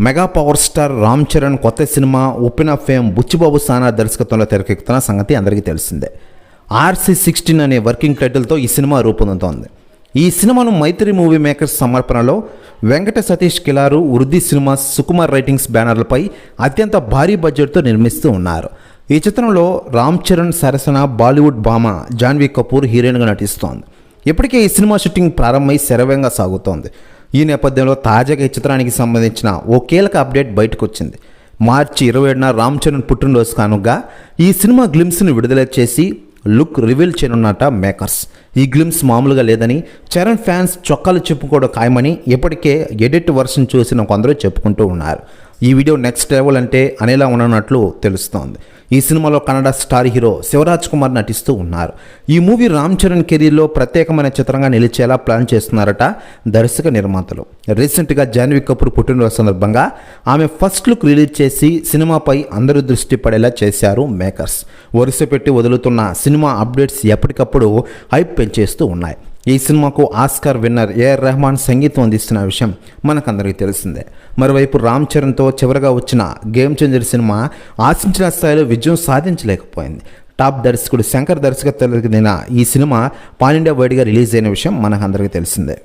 Mega power star Ram Charan కొత్త cinema ఓపెన్ fame Buchibabu Sana దర్శకత్వంలో తెరకెక్కుతున్న సంగతి అందరికీ తెలిసిందే. ఆర్సీ సిక్స్టీన్ అనే వర్కింగ్ టైటిల్తో ఈ సినిమా రూపొందుతోంది. ఈ సినిమాను మైత్రి మూవీ మేకర్స్ సమర్పణలో వెంకట సతీష్ కిలారు వృద్ధి సినిమా సుకుమార్ రైటింగ్స్ బ్యానర్లపై అత్యంత భారీ బడ్జెట్తో నిర్మిస్తూ ఉన్నారు. ఈ చిత్రంలో రామ్ చరణ్ సరసన బాలీవుడ్ భామ జాన్వీ కపూర్ హీరోయిన్గా నటిస్తోంది. ఇప్పటికే ఈ సినిమా షూటింగ్ ప్రారంభమై శరవేగంగా సాగుతోంది. ఈ నేపథ్యంలో తాజాగా ఈ చిత్రానికి సంబంధించిన ఓ కీలక అప్డేట్ బయటకు వచ్చింది మార్చి ఇరవై ఏడున రామ్ చరణ్ పుట్టినరోజు కానుగా ఈ సినిమా గ్లిమ్స్ను విడుదల చేసి లుక్ రివీల్ చేయనున్నట మేకర్స్. ఈ గ్లిమ్స్ మామూలుగా లేదని చరణ్ ఫ్యాన్స్ చొక్కాలు చెప్పుకోవడం ఖాయమని ఇప్పటికే ఎడిట్ వర్షన్ చూసిన కొందరు చెప్పుకుంటూ ఉన్నారు. ఈ వీడియో నెక్స్ట్ లెవెల్ అంటే అనేలా ఉండనట్లు తెలుస్తోంది. ఈ సినిమాలో కన్నడ స్టార్ హీరో శివరాజ్ కుమార్ నటిస్తూ ఉన్నారు. ఈ మూవీ రామ్ చరణ్ కెరీర్లో ప్రత్యేకమైన చిత్రంగా నిలిచేలా ప్లాన్ చేస్తున్నారట దర్శక నిర్మాతలు. రీసెంట్గా జాన్వీ కపూర్ పుట్టినరోజు సందర్భంగా ఆమె ఫస్ట్ లుక్ రిలీజ్ చేసి సినిమాపై అందరూ దృష్టి పడేలా చేశారు మేకర్స్. వరుస పెట్టి వదులుతున్న సినిమా అప్డేట్స్ ఎప్పటికప్పుడు హైప్ పెంచేస్తూ ఉన్నాయి. ఈ సినిమాకు ఆస్కార్ విన్నర్ ఏఆర్ రెహమాన్ సంగీతం అందిస్తున్న విషయం మనకందరికీ తెలిసిందే. మరోవైపు రామ్ చరణ్తో చివరగా వచ్చిన గేమ్ చేంజర్ సినిమా ఆశించిన స్థాయిలో విజయం సాధించలేకపోయింది. టాప్ దర్శకుడు శంకర్ దర్శకత్వం ఈ సినిమా పాన్ ఇండియా వైడ్గా రిలీజ్ అయిన విషయం మనకందరికీ తెలిసిందే.